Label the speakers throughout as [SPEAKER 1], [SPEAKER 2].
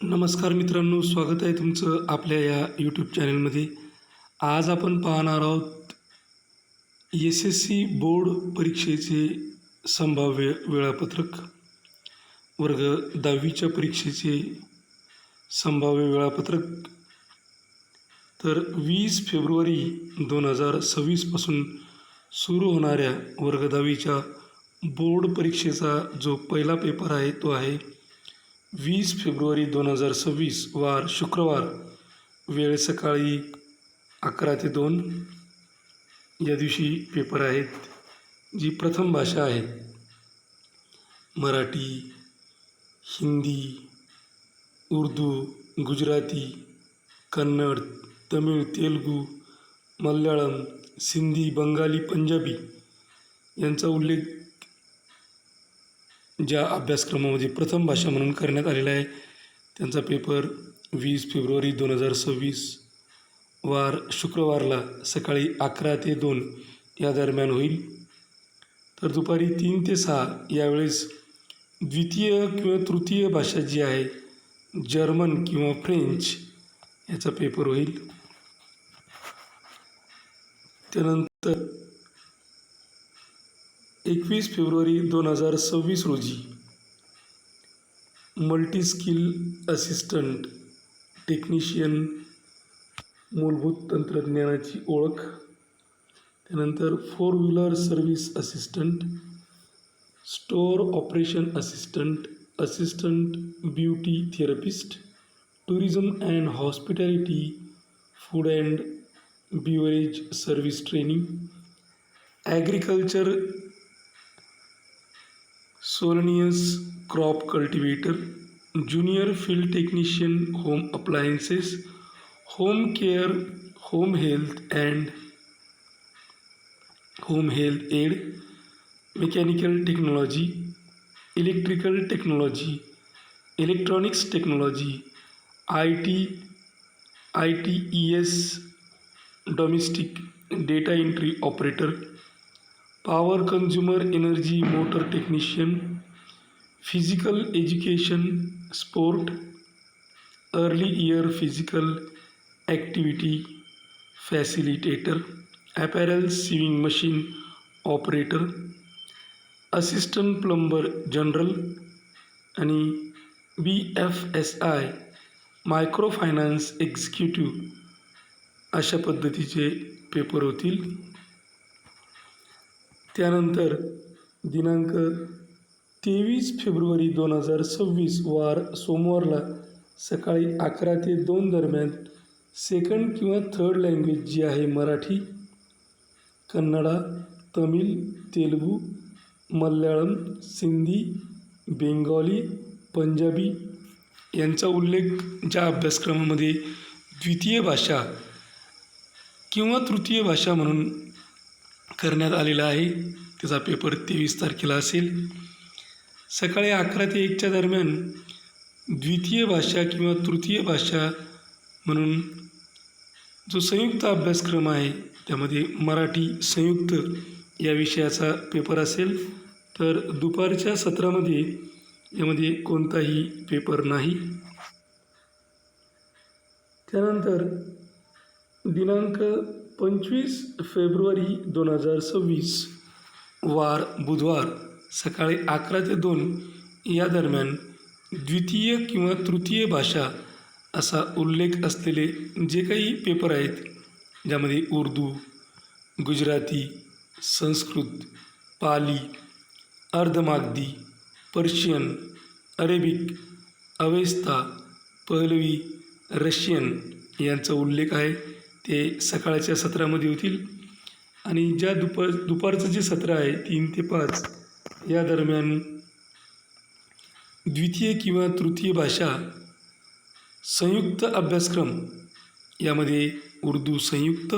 [SPEAKER 1] नमस्कार मित्रांनो स्वागत आहे तुमचं आपल्या या यूट्यूब चॅनलमध्ये आज आपण पाहणार आहोत एस एस सी बोर्ड परीक्षेचे संभाव्य वेळापत्रक. वर्ग दहावीच्या परीक्षेचे संभाव्य वेळापत्रक. तर वीस फेब्रुवारी दोन हजार सव्वीसपासून सुरू होणाऱ्या वर्ग दहावीच्या बोर्ड परीक्षेचा जो पहिला पेपर आहे तो आहे वीस फेब्रुवारी दोन हजार सव्वीस वार शुक्रवार वेळ सकाळी अकरा ते दोन. या दिवशी पेपर आहेत जी प्रथम भाषा आहे. मराठी हिंदी उर्दू गुजराती कन्नड तमिळ तेलगू मल्याळम सिंधी बंगाली पंजाबी यांचा उल्लेख ज्या अभ्यासक्रमामध्ये प्रथम भाषा म्हणून करण्यात आलेला आहे त्यांचा पेपर वीस फेब्रुवारी दोन हजार सव्वीस वार शुक्रवारला सकाळी अकरा ते दोन या दरम्यान होईल. तर दुपारी तीन ते सहा यावेळेस द्वितीय किंवा तृतीय भाषा जी आहे जर्मन किंवा फ्रेंच याचा पेपर होईल. त्यानंतर एकवीस फेब्रुवारी दोन हजार सव्वीस रोजी मल्टी स्किल असिस्टंट टेक्निशियन मूलभूत तंत्रज्ञानाची ओळख त्यानंतर four wheeler service assistant store operation assistant assistant beauty therapist tourism and hospitality food and beverage service training agriculture solanaceous crop cultivator junior field technician home appliances home care home health and home health aide mechanical technology electrical technology electronics technology I T I T E S domestic data entry operator power consumer energy motor technician physical education sport early year physical activity facilitator apparel sewing machine operator assistant plumber general आणि B F S I micro finance executive अशा पद्धतीचे paper होतील. त्यानंतर दिनांक तेवीस February दोन हजार सव्वीस वार सोमवारला सकाळी अकरा ते दोन दरम्यान सेकंड किंवा थर्ड लँग्वेज जी आहे मराठी कन्नडा तमिळ तेलुगू मल्याळम सिंधी बेंगॉली पंजाबी यांचा उल्लेख ज्या अभ्यासक्रमामध्ये द्वितीय भाषा किंवा तृतीय भाषा म्हणून करण्यात आलेला आहे. त्याचा पेपर तेवीस तारखेला असेल. सकाळी अकरा ते एकच्या दरम्यान द्वितीय भाषा किंवा तृतीय भाषा म्हणून जो संयुक्त अभ्यासक्रम आहे त्यामध्ये मराठी संयुक्त या विषयाचा पेपर असेल. तर दुपारच्या सत्रामध्ये यामध्ये कोणताही पेपर नाही. त्यानंतर दिनांक पंचवीस फेब्रुवारी दोन हजार सव्वीस वार बुधवार सकाळी अकरा ते दोन या दरम्यान द्वितीय किंवा तृतीय भाषा असा उल्लेख असलेले जे काही पेपर आहेत ज्यामध्ये Urdu Gujarati Sanskrit Pali Ardhamagadhi Persian Arabic Avesta Pahlavi Russian यांचा उल्लेख आहे. ते सकाळच्या सत्रामध्ये होतील. आणि ज्या दुपार दुपारचं जे सत्र आहे तीन ते पाच या दरम्यान द्वितीय किंवा तृतीय भाषा संयुक्त अभ्यासक्रम यामध्ये उर्दू संयुक्त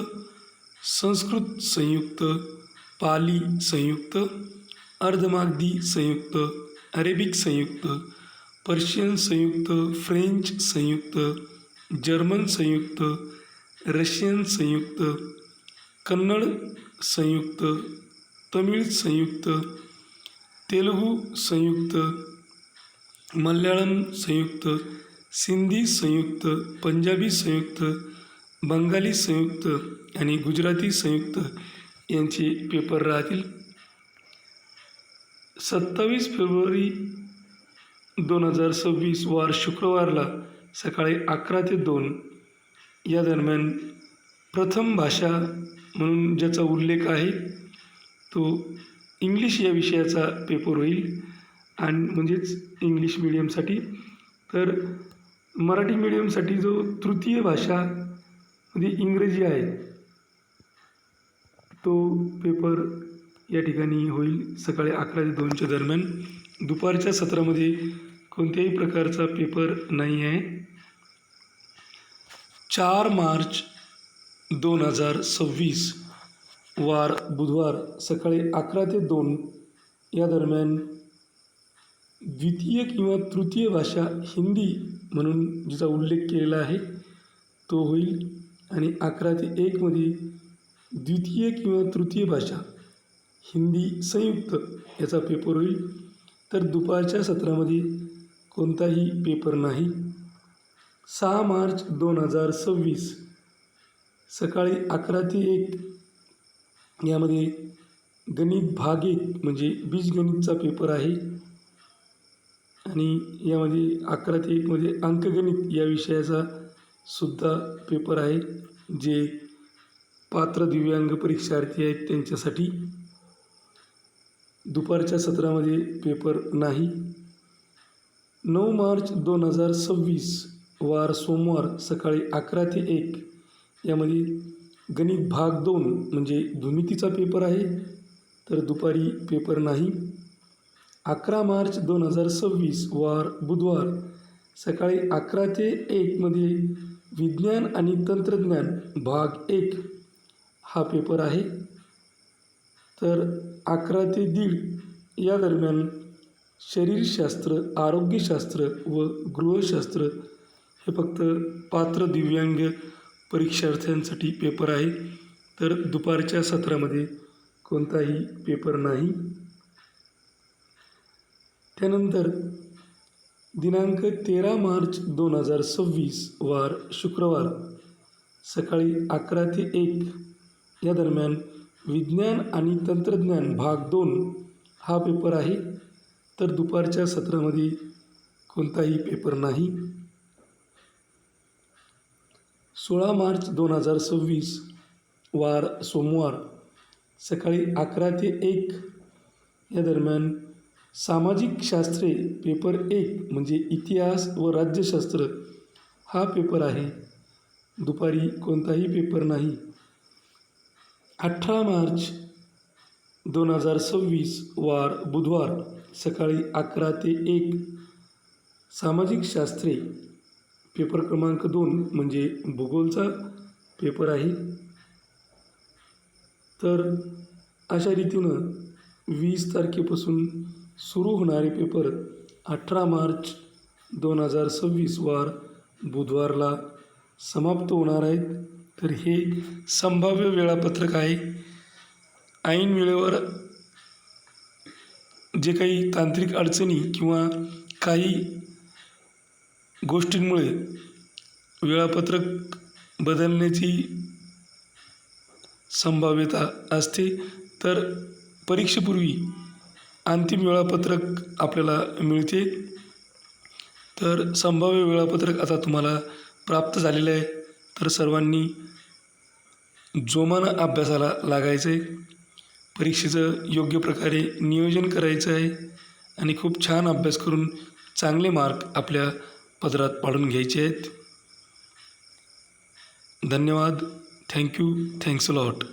[SPEAKER 1] संस्कृत संयुक्त पाली संयुक्त अर्धमागधी संयुक्त अरेबिक संयुक्त पर्शियन संयुक्त फ्रेंच संयुक्त जर्मन संयुक्त रशियन संयुक्त कन्नड संयुक्त तमिळ संयुक्त तेलुगू संयुक्त मल्याळम संयुक्त सिंधी संयुक्त पंजाबी संयुक्त बंगाली संयुक्त आणि गुजराती संयुक्त यांचे पेपर राहतील. सत्तावीस फेब्रुवारी दोन हजार सव्वीस वार शुक्रवारला सकाळी अकरा ते दोन या दरम्यान प्रथम भाषा म्हणून ज्याचा उल्लेख आहे तो इंग्लिश या विषयाचा पेपर होईल. आणि म्हणजेच इंग्लिश मिडियमसाठी तर मराठी मिडियमसाठी जो तृतीय भाषा म्हणजे इंग्रजी आहे तो पेपर या ठिकाणी होईल सकाळी अकरा ते दोनच्या दरम्यान. दुपारच्या सत्रामध्ये कोणत्याही प्रकारचा पेपर नाही आहे. चार मार्च दोन हजार सव्वीस वार बुधवार सकाळी अकरा ते दोन या दरम्यान द्वितीय किंवा तृतीय भाषा हिंदी म्हणून जिचा उल्लेख केलेला आहे तो होईल. आणि अकरा ते एकमध्ये द्वितीय किंवा तृतीय भाषा हिंदी संयुक्त याचा पेपर होईल. तर दुपारच्या सत्रामध्ये कोणताही पेपर नाही. सहा मार्च दोन हजार सव्वीस. सकाळी अकरा ते एक. यामध्ये गणित भाग एक म्हणजे बीजगणितचा पेपर आहे. आणि यामध्ये अकरा ते एकमध्ये म्हणजे अंकगणित या विषयाचा सुद्धा पेपर आहे. जे पात्र दिव्यांग परीक्षार्थी आहेत त्यांच्यासाठी. दुपारच्या सत्रामध्ये पेपर नाही. नऊ मार्च दोन हजार सव्वीस. वार सोमवार सकाळी अकरा ते एक. यामध्ये गणित भाग दोन म्हणजे भूमितीचा पेपर आहे तर दुपारी पेपर नाही. अकरा मार्च दोन हजार सव्वीस वार बुधवार सकाळी अकरा ते एकमध्ये विज्ञान आणि तंत्रज्ञान भाग एक हा पेपर आहे. तर अकरा ते दीड या दरम्यान शरीरशास्त्र आरोग्यशास्त्र व गृहशास्त्र हे फक्त पात्र दिव्यांग परीक्षार्थ्यांसाठी पेपर आहे. तर दुपारच्या सत्रामध्ये कोणताही पेपर नाही. त्यानंतर दिनांक तेरा मार्च दोन हजार सव्वीस वार शुक्रवार सकाळी अकरा ते एक या दरम्यान विज्ञान आणि तंत्रज्ञान भाग दोन हा पेपर आहे. तर दुपारच्या सत्रामध्ये कोणताही पेपर नाही. सोळा मार्च दोन हजार सव्वीस वार सोमवार सकाळी अकरा ते एक. या दरम्यान सामाजिक शास्त्रे पेपर एक म्हणजे इतिहास व राज्यशास्त्र हा पेपर आहे. दुपारी कोणताही पेपर नाही. अठरा मार्च दोन हजार सव्वीस वार बुधवार सकाळी अकरा ते एक. सामाजिक शास्त्रे पेपर क्रमांक दोन म्हणजे भूगोलचा पेपर आहे. तर अशा रीतीनं वीस तारखेपासून सुरू होणारे पेपर अठरा मार्च दोन हजार सव्वीस वार बुधवारला समाप्त होणार आहेत. तर हे संभाव्य वेळापत्रक आहे. ऐन वेळेवर जे काही तांत्रिक अडचणी किंवा काही गोष्टींमुळे वेळापत्रक बदलण्याची संभाव्यता असते. तर परीक्षेपूर्वी अंतिम वेळापत्रक आपल्याला मिळते. तर संभाव्य वेळापत्रक आता तुम्हाला प्राप्त झालेलं आहे. तर सर्वांनी जोमानं अभ्यासाला लागायचं आहे परीक्षेचं योग्य प्रकारे नियोजन करायचं आहे. आणि खूप छान अभ्यास करून चांगले मार्क आपल्या पदरात पाडून घ्यायचे आहेत. धन्यवाद. Thank you thanks lot